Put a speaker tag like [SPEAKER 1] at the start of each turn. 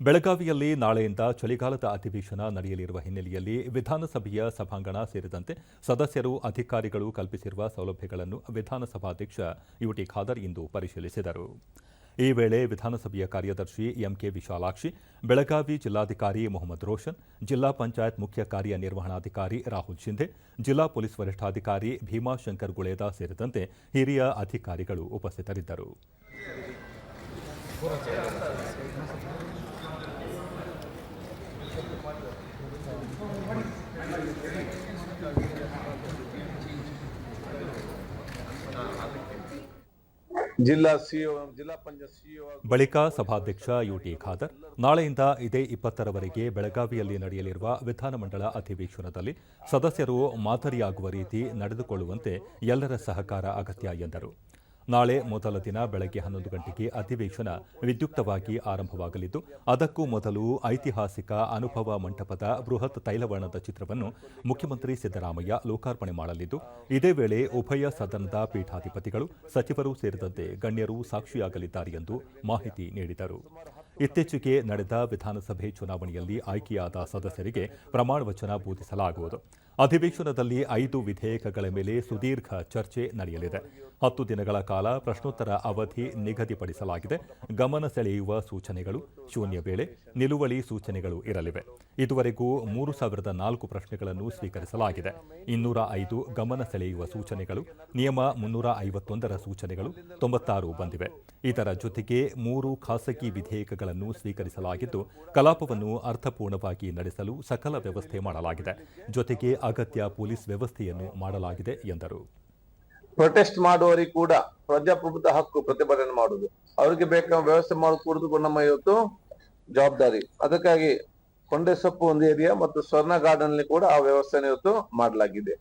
[SPEAKER 1] ಬೆಳಗಾವಿಯಲ್ಲಿ ನಾಳೆಯಿಂದ ಚಳಿಗಾಲದ ಅಧಿವೇಶನ ನಡೆಯಲಿರುವ ಹಿನ್ನೆಲೆಯಲ್ಲಿ ವಿಧಾನಸಭೆಯ ಸಭಾಂಗಣ ಸೇರಿದಂತೆ ಸದಸ್ಯರು, ಅಧಿಕಾರಿಗಳು ಕಲ್ಪಿಸಿರುವ ಸೌಲಭ್ಯಗಳನ್ನು ವಿಧಾನಸಭಾಧ್ಯಕ್ಷ ಯುಟಿ ಖಾದರ್ ಇಂದು ಪರಿಶೀಲಿಸಿದರು. ಈ ವೇಳೆ ವಿಧಾನಸಭೆಯ ಕಾರ್ಯದರ್ಶಿ ಎಂಕೆ ವಿಶಾಲಾಕ್ಷಿ, ಬೆಳಗಾವಿ ಜಿಲ್ಲಾಧಿಕಾರಿ ಮೊಹಮ್ಮದ್ ರೋಷನ್, ಜಿಲ್ಲಾ ಪಂಚಾಯತ್ ಮುಖ್ಯ ಕಾರ್ಯನಿರ್ವಹಣಾಧಿಕಾರಿ ರಾಹುಲ್ ಶಿಂಧೆ, ಜಿಲ್ಲಾ ಪೊಲೀಸ್ ವರಿಷ್ಠಾಧಿಕಾರಿ ಭೀಮಾಶಂಕರ್ ಗುಳೇದಾ ಸೇರಿದಂತೆ ಹಿರಿಯ ಅಧಿಕಾರಿಗಳು ಉಪಸ್ಥಿತರಿದ್ದರು. ಬಳಿಕ ಸಭಾಧ್ಯಕ್ಷ ಯುಟಿ ಖಾದರ್, ನಾಳೆಯಿಂದ ಇದೇ ಇಪ್ಪತ್ತರವರೆಗೆ ಬೆಳಗಾವಿಯಲ್ಲಿ ನಡೆಯಲಿರುವ ವಿಧಾನಮಂಡಲ ಅಧಿವೇಶನದಲ್ಲಿ ಸದಸ್ಯರು ಮಾದರಿಯಾಗುವ ರೀತಿ ನಡೆದುಕೊಳ್ಳುವಂತೆ ಎಲ್ಲರ ಸಹಕಾರ ಅಗತ್ಯ ಎಂದರು. ನಾಳೆ ಮೊದಲ ದಿನ ಬೆಳಗ್ಗೆ ಹನ್ನೊಂದು ಗಂಟೆಗೆ ಅಧಿವೇಶನ ವಿದ್ಯುಕ್ತವಾಗಿ ಆರಂಭವಾಗಲಿದ್ದು, ಅದಕ್ಕೂ ಮೊದಲು ಐತಿಹಾಸಿಕ ಅನುಭವ ಮಂಟಪದ ಬೃಹತ್ ತೈಲವರ್ಣದ ಚಿತ್ರವನ್ನು ಮುಖ್ಯಮಂತ್ರಿ ಸಿದ್ದರಾಮಯ್ಯ ಲೋಕಾರ್ಪಣೆ ಮಾಡಲಿದ್ದು, ಇದೇ ವೇಳೆ ಉಭಯ ಸದನದ ಪೀಠಾಧಿಪತಿಗಳು, ಸಚಿವರು ಸೇರಿದಂತೆ ಗಣ್ಯರು ಸಾಕ್ಷಿಯಾಗಲಿದ್ದಾರೆ ಎಂದು ಮಾಹಿತಿ ನೀಡಿದರು. ಇತ್ತೀಚೆಗೆ ನಡೆದ ವಿಧಾನಸಭೆ ಚುನಾವಣೆಯಲ್ಲಿ ಆಯ್ಕೆಯಾದ ಸದಸ್ಯರಿಗೆ ಪ್ರಮಾಣ ವಚನ ಬೋಧಿಸಲಾಗುವುದು. ಅಧಿವೇಶನದಲ್ಲಿ ಐದು ವಿಧೇಯಕಗಳ ಮೇಲೆ ಸುದೀರ್ಘ ಚರ್ಚೆ ನಡೆಯಲಿದೆ. ಹತ್ತು ದಿನಗಳ ಕಾಲ ಪ್ರಶ್ನೋತ್ತರ ಅವಧಿ ನಿಗದಿಪಡಿಸಲಾಗಿದೆ. ಗಮನ ಸೆಳೆಯುವ ಸೂಚನೆಗಳು ಶೂನ್ಯ ವೇಳೆ ನಿಲುವಳಿ ಸೂಚನೆಗಳು ಇರಲಿವೆ. ಇದುವರೆಗೂ ಮೂರು ಸಾವಿರದ ನಾಲ್ಕು ಪ್ರಶ್ನೆಗಳನ್ನು ಸ್ವೀಕರಿಸಲಾಗಿದೆ. ಇನ್ನೂರ ಐದು ಗಮನ ಸೆಳೆಯುವ ಸೂಚನೆಗಳು, ನಿಯಮ ಮುನ್ನೂರ ಐವತ್ತೊಂದರ ಸೂಚನೆಗಳು ತೊಂಬತ್ತಾರು ಬಂದಿವೆ. ಇದರ ಜೊತೆಗೆ ಮೂರು ಖಾಸಗಿ ವಿಧೇಯಕಗಳನ್ನು ಸ್ವೀಕರಿಸಲಾಗಿದ್ದು, ಕಲಾಪವನ್ನು ಅರ್ಥಪೂರ್ಣವಾಗಿ ನಡೆಸಲು ಸಕಲ ವ್ಯವಸ್ಥೆ ಮಾಡಲಾಗಿದೆ. ಜೊತೆಗೆ ಅಗತ್ಯ ಪೊಲೀಸ್ ವ್ಯವಸ್ಥೆಯನ್ನು ಮಾಡಲಾಗಿದೆ ಎಂದರು.
[SPEAKER 2] ಪ್ರೊಟೆಸ್ಟ್ ಮಾಡುವವರಿಗೆ ಕೂಡ ಪ್ರಜಾಪ್ರಭುತ್ವ ಹಕ್ಕು ಪ್ರತಿಭಟನೆ ಮಾಡುವುದು. ಅವರಿಗೆ ಬೇಕಾದ ವ್ಯವಸ್ಥೆ ಮಾಡ ಕೂಡ ನಮ್ಮ ಇವತ್ತು ಜವಾಬ್ದಾರಿ. ಅದಕ್ಕಾಗಿ ಕೊಂಡೆ ಸೊಪ್ಪು ಒಂದು ಏರಿಯಾ ಮತ್ತು ಸ್ವರ್ಣ ಗಾರ್ಡನ್ ಕೂಡ ಆ ವ್ಯವಸ್ಥೆನ ಇವತ್ತು ಮಾಡಲಾಗಿದೆ.